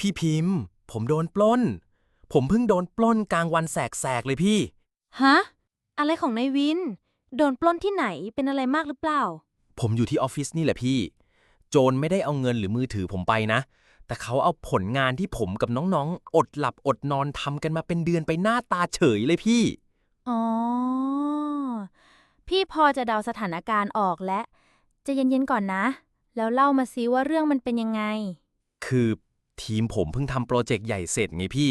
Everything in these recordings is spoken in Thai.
พี่พิมพ์ ผมโดนปล้น ผมเพิ่งโดนปล้นกลางวันแสกๆเลยพี่ ฮะ อะไรของนายวิน โดนปล้นที่ไหนเป็นอะไรมากหรือเปล่า ผมอยู่ที่ออฟฟิศนี่แหละพี่ โจรไม่ได้เอาเงินหรือมือถือผมไปนะ แต่เขาเอาผลงานที่ผมกับน้องๆ อดหลับอดนอนทำกันมาเป็นเดือนไปหน้าตาเฉยเลยพี่ อ๋อ พี่พอจะเดาสถานการณ์ออกและใจะเย็นๆก่อนนะ แล้วเล่ามาซิว่าเรื่องมันเป็นยังไง คือ ทีมผมเพิ่งทำโปรเจกต์ใหญ่เสร็จไงพี่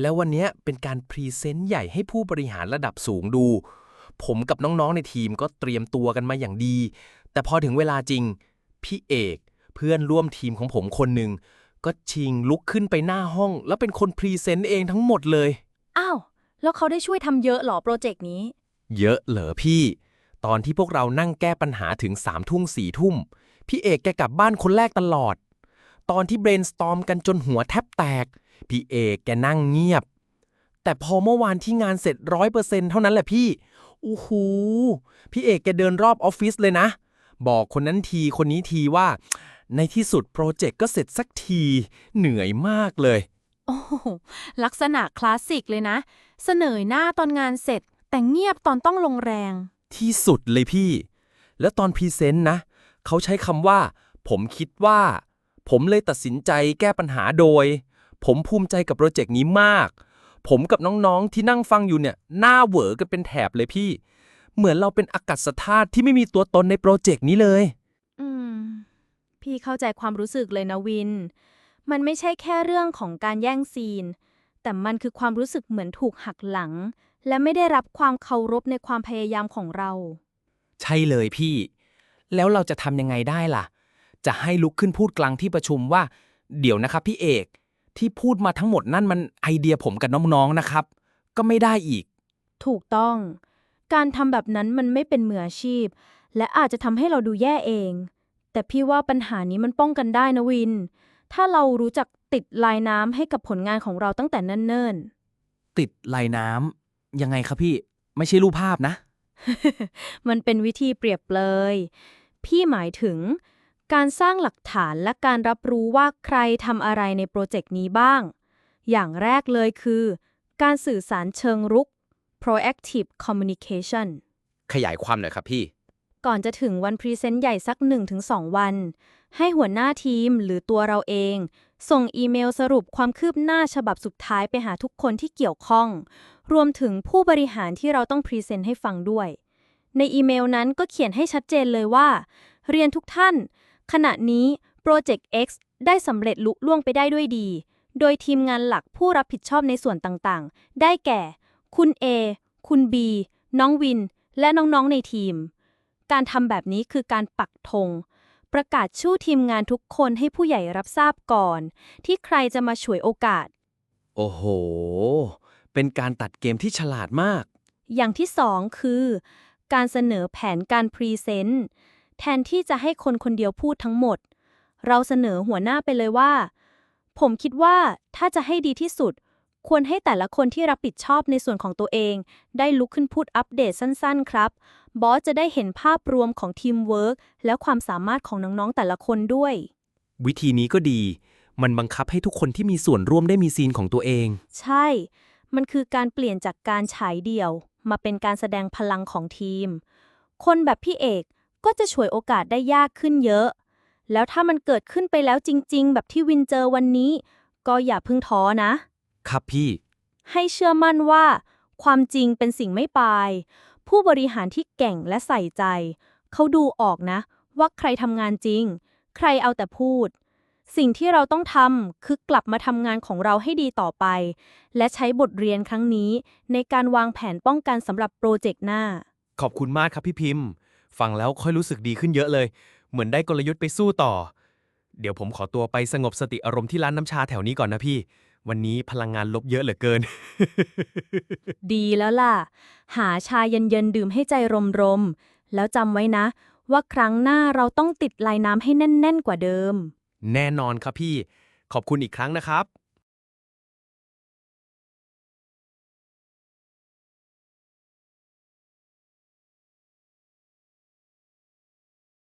แล้ววันเนี้ยเป็นการพรีเซนต์ใหญ่ให้ผู้บริหารระดับสูงดู ผมกับน้องๆในทีมก็เตรียมตัวกันมาอย่างดี แต่พอถึงเวลาจริง พี่เอก เพื่อนร่วมทีมของผมคนหนึ่งก็ชิงลุกขึ้นไปหน้าห้อง แล้วเป็นคนพรีเซนต์เองทั้งหมดเลย อ้าว แล้วเขาได้ช่วยทำเยอะเหรอโปรเจกต์นี้ เยอะเหรอพี่ ตอนที่พวกเรานั่งแก้ปัญหาถึงสามทุ่มสี่ทุ่ม พี่เอกแกกลับบ้านคนแรกตลอด ตอนที่ brainstorm กันจนหัวแทบแตก พี่เอกแกนั่งเงียบ แต่พอเมื่อวานที่งานเสร็จร้อยเปอร์เซ็นเท่านั้นแหละพี่โอ้โหพี่เอกแกเดินรอบออฟฟิศเลยนะ บอกคนนั้นทีคนนี้ทีว่า ในที่สุดโปรเจกต์ก็เสร็จสักที เหนื่อยมากเลย โอ้โหลักษณะคลาสสิกเลยนะ เสนอหน้าตอนงานเสร็จ แต่เงียบตอนต้องลงแรง ที่สุดเลยพี่ แล้วตอนพรีเซนต์นะ เขาใช้คำว่า ผมคิดว่า ผมเลยตัดสินใจแก้ปัญหาโดย ผมภูมิใจกับโปรเจกต์นี้มาก ผมกับน้องๆที่นั่งฟังอยู่เนี่ยหน้าเหวอกันเป็นแถบเลยพี่ เหมือนเราเป็นอากาศธาตุที่ไม่มีตัวตนในโปรเจกต์นี้เลย อืม พี่เข้าใจความรู้สึกเลยนะวิน มันไม่ใช่แค่เรื่องของการแย่งซีน แต่มันคือความรู้สึกเหมือนถูกหักหลัง และไม่ได้รับความเคารพในความพยายามของเรา ใช่เลยพี่ แล้วเราจะทำยังไงได้ล่ะ จะให้ลุกขึ้นพูดกลางที่ประชุมว่า เดี๋ยวนะครับพี่เอกที่พูดมาทั้งหมดนั่นมันไอเดียผมกับน้องๆนะครับ ก็ไม่ได้อีก ถูกต้อง การทำแบบนั้นมันไม่เป็นมืออาชีพ และอาจจะทำให้เราดูแย่เอง แต่พี่ว่าปัญหานี้มันป้องกันได้นะวิน ถ้าเรารู้จักติดลายน้ำให้กับผลงานของเราตั้งแต่เนิ่นๆติดลายน้ำยังไงครับพี่ไม่ใช่รูปภาพนะ มันเป็นวิธีเปรียบเลย พี่หมายถึง การสร้างหลักฐานและการรับรู้ว่าใครทำอะไรในโปรเจกต์นี้บ้าง อย่างแรกเลยคือ การสื่อสารเชิงรุก proactive communication ขยายความหน่อยครับพี่ ก่อนจะถึงวันพรีเซนต์ใหญ่สัก 1-2 วัน ให้หัวหน้าทีมหรือตัวเราเอง ส่งอีเมลสรุปความคืบหน้าฉบับสุดท้ายไปหาทุกคนที่เกี่ยวข้อง รวมถึงผู้บริหารที่เราต้องพรีเซนต์ให้ฟังด้วย ในอีเมลนั้นก็เขียนให้ชัดเจนเลยว่า เรียนทุกท่าน ขณะนี้โปรเจกต์ X ได้สำเร็จลุล่วงไปได้ด้วยดี โดยทีมงานหลักผู้รับผิดชอบในส่วนต่างๆ ได้แก่ คุณ A คุณ B น้องวิน และน้องๆในทีม การทำแบบนี้คือการปักธงประกาศชื่อทีมงานทุกคนให้ผู้ใหญ่รับทราบก่อน ที่ใครจะมาฉวยโอกาส โอ้โห เป็นการตัดเกมที่ฉลาดมาก อย่างที่สองคือ การเสนอแผนการพรีเซนต์ แทนที่จะให้คนคนเดียวพูดทั้งหมด เราเสนอหัวหน้าไปเลยว่า ผมคิดว่าถ้าจะให้ดีที่สุด ควรให้แต่ละคนที่รับผิดชอบในส่วนของตัวเอง ได้ลุกขึ้นพูดอัปเดตสั้นๆ ครับ บอสจะได้เห็นภาพรวมของทีมเวิร์กและความสามารถของน้องๆแต่ละคนด้วย วิธีนี้ก็ดี มันบังคับให้ทุกคนที่มีส่วนร่วมได้มีซีนของตัวเอง ใช่ มันคือการเปลี่ยนจากการฉายเดี่ยว มาเป็นการแสดงพลังของทีม คนแบบพี่เอก ก็จะฉวยโอกาสได้ยากขึ้นเยอะ แล้วถ้ามันเกิดขึ้นไปแล้วจริง ๆ แบบที่วินเจอวันนี้ ก็อย่าเพิ่งท้อนะ ครับพี่ ให้เชื่อมั่นว่า ความจริงเป็นสิ่งไม่ปลาย ผู้บริหารที่เก่งและใส่ใจ เขาดูออกนะ ว่าใครทำงานจริง ใครเอาแต่พูด สิ่งที่เราต้องทำคือกลับมาทำงานของเราให้ดีต่อไป และใช้บทเรียนครั้งนี้ ในการวางแผนป้องกันสำหรับโปรเจกต์หน้า ขอบคุณมากครับพี่พิมพ์ ฟังแล้วค่อยรู้สึกดีขึ้นเยอะเลย เหมือนได้กลยุทธ์ไปสู้ต่อ เดี๋ยวผมขอตัวไปสงบสติอารมณ์ที่ร้านน้ำชาแถวนี้ก่อนนะพี่ วันนี้พลังงานลบเยอะเหลือเกิน ดีแล้วล่ะ หาชาเย็นๆดื่มให้ใจรมๆ แล้วจำไว้นะ ว่าครั้งหน้าเราต้องติดลายน้ำให้แน่นๆกว่าเดิม แน่นอนครับพี่ ขอบคุณอีกครั้งนะครับ